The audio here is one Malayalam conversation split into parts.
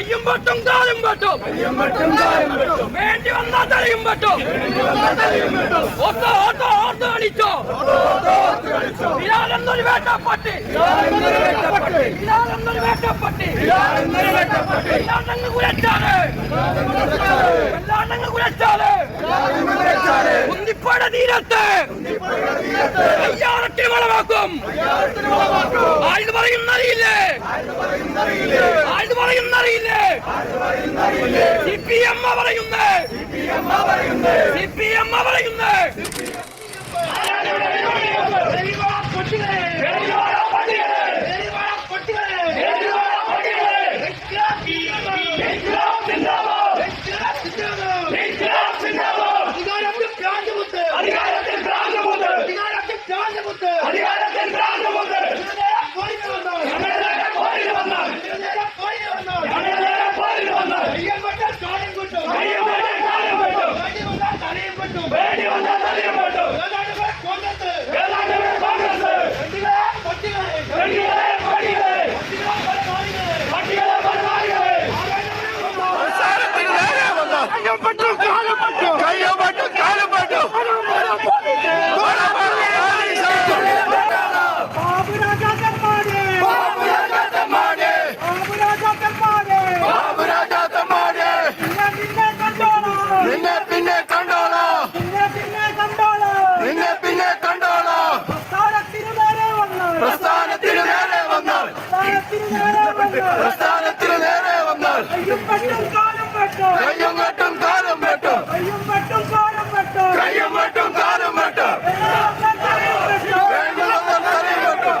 കയ്യും പറ്റും കാലും പറ്റും വേണ്ടി വന്നാൽ തലയും പറ്റും ഓട്ടോ ഓട്ടോ ഓട്ടോ കളിച്ചോ. ബിലാലെന്നൊരു വേട്ടപ്പട്ടി. ബിലാലെന്നൊരു വേട്ടപ്പട്ടി. എല്ലാണ്ടങ്ങ് കുലച്ചാൽ എല്ലാണ്ടങ്ങ് കുലച്ചാൽ കുന്തിപ്പട തീരത്ത്. കയ്യാറട്ടി വളവാക്കും ആയിട്ട് പറയുന്നറിയില്ലേ? പറയുന്നറിയില്ലേ? സി പി എം പറയുന്നേ. സി പി എം പറയുന്നേ. നേരെ വന്നാൽ കയ്യും വെട്ടും കാലും വെട്ടും. കയ്യും വെട്ടും കാലും വെട്ടും. വേണ്ടുവന്നാൽ തലയും വെട്ടും.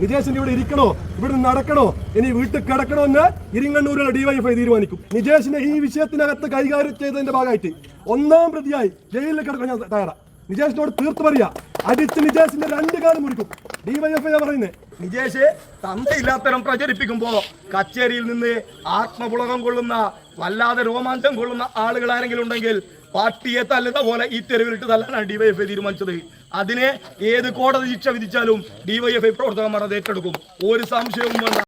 നിജേഷിന്റെ ഇവിടെ ഇരിക്കണോ? ഇവിടെ നടക്കണോ? ഇനി വീട്ടിൽ കിടക്കണോ എന്ന് ഇരിങ്ങണ്ണൂരിലെ ഡിവൈഎഫ്ഐ തീരുമാനിക്കും. നിജേഷിനെ ഈ വിഷയത്തിനകത്ത് കൈകാര്യം ചെയ്തതിന്റെ ഭാഗമായിട്ട് ഒന്നാം പ്രതിയായി ജയിലിൽ കിടക്കാൻ ഞാൻ തയ്യാറാ. നിജേഷിനോട് തീർത്ത് പറയാ. അടിച്ച് നിജേഷിന്റെ രണ്ട് കാലം മുറിക്കും. ഡിവൈഎഫ്ഐ പറയുന്നത് നിജേഷ് തന്തയില്ലാത്തരം പ്രചരിപ്പിക്കുമ്പോ കച്ചേരിയിൽ നിന്ന് ആത്മപുളകം കൊള്ളുന്ന വല്ലാതെ രോമാഞ്ചം കൊള്ളുന്ന ആളുകൾ ആരെങ്കിലും ഉണ്ടെങ്കിൽ പാർട്ടിയെ തല്ലുന്ന പോലെ ഈ തെരുവിലിട്ട് തല്ലാനാണ് ഡിവൈഎഫ്ഐ തീരുമാനിച്ചത്. അതിനെ ഏത് കോടതി ശിക്ഷ വിധിച്ചാലും ഡിവൈഎഫ്ഐ പ്രവർത്തകന്മാർ അത് ഏറ്റെടുക്കും. ഒരു സംശയവും വേണ്ട.